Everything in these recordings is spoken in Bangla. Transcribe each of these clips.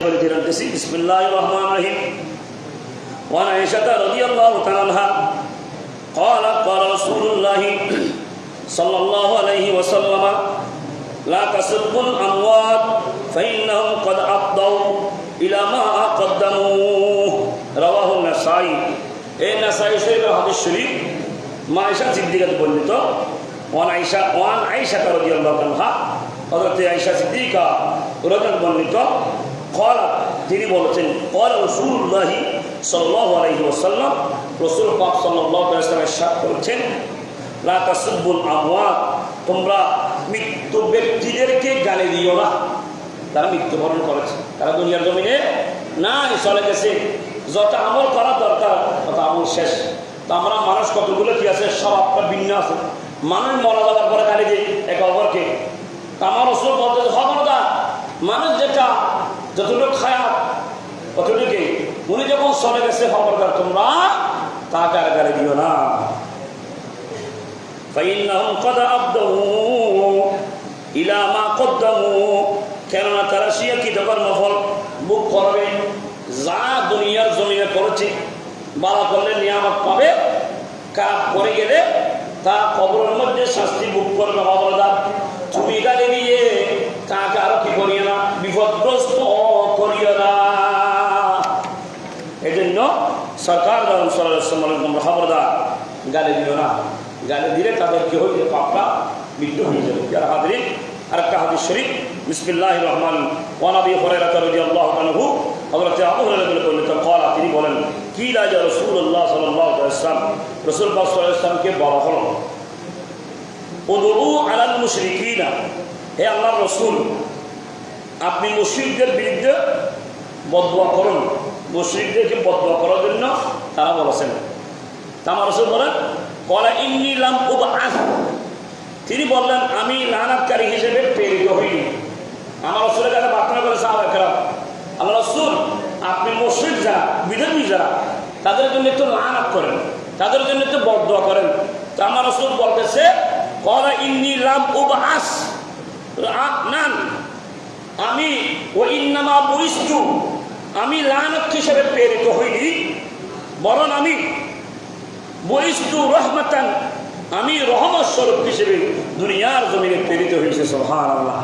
বলতেছি বিসমিল্লাহ রহমান রহিম وعن عائشة رضي الله تعالى عنها قالت قال رسول الله صلى الله عليه وسلم لا تسبوا الأموات فإنهم قد أفضوا إلى ما قدموه رواه النسائي এই নাসাই শরীফের হাদিস শরীফ মা আয়েশা সিদ্দিকাত বর্ণিত ওয়ান আয়েশা ওয়ান আয়েশা রাদিয়াল্লাহু আনহা হযরত আয়েশা সিদ্দিকা রাদিয়াল্লাহু বর্ণিত কলা তিনি বলেছেন কল রসুল্লাহি সাল্লাহ আলহি ওসাল্লাম রসুল পাক সাল্লাহ ইসলামের সাপ করেছেন লাসুবুল আবহাওয়া তোমরা মৃত্যু ব্যক্তিদেরকে গালি দিও না। তারা মৃত্যুবরণ করেছে। তারা দুনিয়ার জমিনে নাই, চলে গেছে। যত আমল করা দরকার, তত আমল শেষ। তো আমরা মানুষ কতগুলো কি আছে? সব আপনার ভিন্ন আছে। মানুষ মরা যাওয়ার পরে গালি দিই এক অপরকে। আমার অসুখ বলতে খবরদার, মানুষ যেটা যতটুকু খারাপ অতটুকু উনি যখন চলে গেছে খবরদার তোমরা, তাকে আর গাড়ি দিও না। কেননা তারা কি দোকান মফল বুক করবে, যা দুনিয়ার জমিনে করেছে, বালা করলে নিয়ামত পাবে। খারাপ করে গেলে তা কবরের মধ্যে শাস্তি বুক করবে খবরদার চুরি গাড়ি দিয়ে সরকার যখন সরাসরি তোমরা খবরদার গালি দিও না গালি দিলে তাদের কি হয়ে যাবে পাপটা মৃত্যু হয়ে যাবে যারা হাজরিন আরেকটা হাদিস শরীফ বিসমিল্লাহ রহমান ওয়ানাবি হরাইরাত রাদিয়াল্লাহু আনহু হযরত আবু হুরায়রা বলেন قال তিনি বলেন কি রাজা রাসূলুল্লাহ সাল্লাল্লাহু আলাইহি ওয়াসাল্লাম রাসূল পাক সাল্লাল্লাহু আলাইহি ওয়াসাল্লামকে বলা হলো উদউ আলাল মুশরিকিনা হে আল্লাহর রাসূল আপনি মুশরিকদের বিরুদ্ধে বদদুয়া করুন মুশরিকদেরকে বদদুয়া করার জন্য তারা বলেছেন। তামার রসুল বলেন, কলা ইন্নি লাম তিনি বললেন, আমি লানাতকারী হিসেবে প্রেরিত হইনি। আমার রসুলের কাছে প্রার্থনা করেছে করে সাহাবাহাম আল্লাহ রসুল, আপনি মসজিদ যারা, বিধর্মী যারা, তাদের জন্য একটু লানাত করেন, তাদের জন্য একটু বদদোয়া করেন। তো আমার রসুল বলতেছে, কলা ইন্নি লাম উবাস নান, আমি ও ইন্নামা বইস্তু আমি লানত হিসেবে প্রেরিত হইনি। বরং আমি বইস্তু রহমাতান, আমি রহমত স্বরূপ হিসেবে দুনিয়ার জমিনে প্রেরিত হয়েছে সোহান আল্লাহ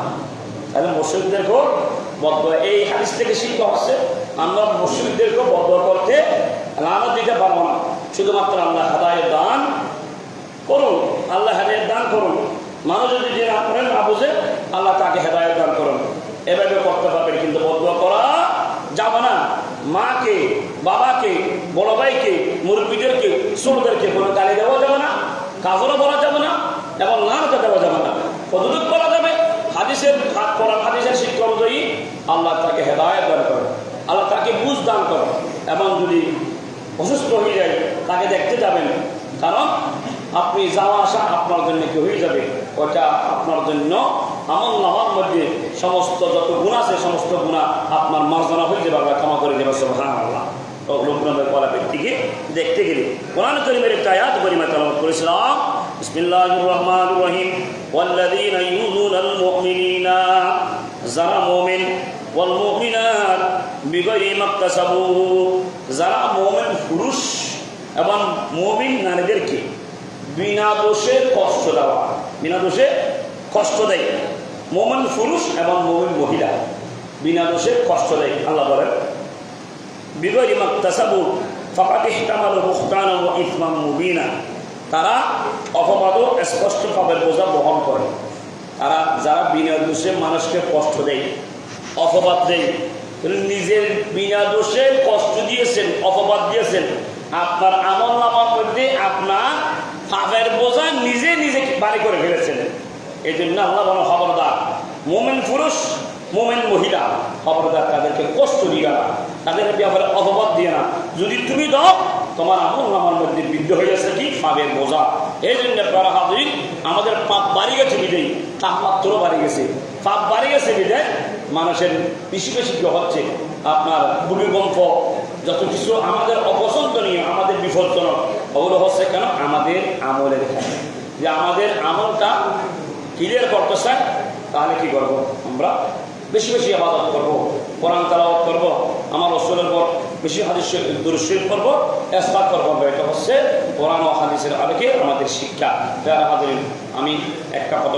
তাহলে মুসলিমদেরকেও বদ্ধ এই হাদিস থেকে শিক্ষা হচ্ছে, আমরা মুসলিমদেরকেও বদ্ধ করতে লানত দিতে পারব না। শুধুমাত্র আল্লাহ হাদায়ের দান করুন, আল্লাহ হেদায়ত দান করুন। মানুষ যদি যে না করেন না বুঝে, আল্লাহ তাকে হেদায়ত দান করুন। এভাবে করতে পারবেন কিন্তু বদুয়া করা যাবে না মাকে বাবাকে, বড় ভাইকে, মুরব্বীদেরকে, ছোটদেরকে কোনো গালি দেওয়া যাবে না কাজরও বলা যাবে না, এবং নামকে দেওয়া যাবে না। কতটুক বলা যাবে? হাদিসের হাত করা হাদিসের শিক্ষা অনুযায়ী আল্লাহ তাকে হেদায়ত দান করে আল্লাহ তাকে বুঝ দান করে এবং যদি অসুস্থ হয়ে যায়, তাকে দেখতে যাবেন। কারণ আপনি যাওয়া আসা আপনার জন্য কি হয়ে যাবে? ওটা আপনার জন্য আমল নামার মধ্যে সমস্ত যত গুণ আছে, সমস্ত গুণা আপনার মার্জনা হয়ে যাবে, আল্লাহ ক্ষমা করে দেবে সব হ্যাঁ আল্লাহ লোকনামের কলা ব্যক্তিকে দেখতে গেলে। কোরআন করিমের একটা আয়াত পরিমা তালামত করেছিলাম। বিসমিল্লাহির রহমানির রহিম। ওয়াল্লাযীনা ইউযুনাল মুমিনিনা। যারা মুমিন, ওয়াল মুমিনাত বিগয়রি মাকতাসাবু। যারা মুমিন পুরুষ এবং মুমিন নারীদেরকে বিনা দোষে কষ্ট দেওয়া, বিনা দোষে কষ্ট দেয়। মোমেন পুরুষ এবং মোমেন মহিলা, বিনা দোষে কষ্ট দেয়। আল্লাহ বলেন বিগরি মাক্তাসাবু ফাকাত ইহতামাল মুখতান ও ইসমাম মুবিনা। তারা অপবাদ ও স্পষ্ট পাবের বোঝা বহন করে। তারা, যারা বিনা দোষে মানুষকে কষ্ট দেয়, অপবাদ দেয় নিজের বিনা দোষে কষ্ট দিয়েছেন, অপবাদ দিয়েছেন, আপনার আমল নামার মধ্যে আপনার পাপের বোঝা নিজে নিজে বাড়ি করে ফেলেছেন। এই জন্য আল্লাহ বলো খবরদার, মোমেন পুরুষ মোমেন মহিলা খবরদার তাদেরকে কষ্ট দিয়ে না তাদের ব্যাপারে অপবাদ দিয়ে না। যদি তুমি দাও, তোমার আমল নামার মধ্যে বৃদ্ধ হয়ে গেছে কি? পাপের বোঝা। এই জন্য হাজির, আমাদের পাপ বাড়ি গেছে বিদায় তাপমাত্রাও বাড়ি গেছে। পাপ বাড়ি গেছে বিদায়, মানুষের বেশি বেশি হচ্ছে? আপনার ভূমিকম্প, যত কিছু আমাদের অপছন্দনীয়, আমাদের বিপজ্জনক, ওগুলো হচ্ছে কেন? আমাদের আমলের যে আমাদের আমলটা ক্লিয়ার করতে চাই তাহলে কি করব আমরা? বেশি বেশি আবাদত করব, কোরআন তালাবাদ করব, আমার রসুলের পর বেশি হাদিস দুরুশীল করব এস্তাক করব এটা হচ্ছে কোরআন ও হাদিসের আলোকে আমাদের শিক্ষা। যারা আমি একটা কথা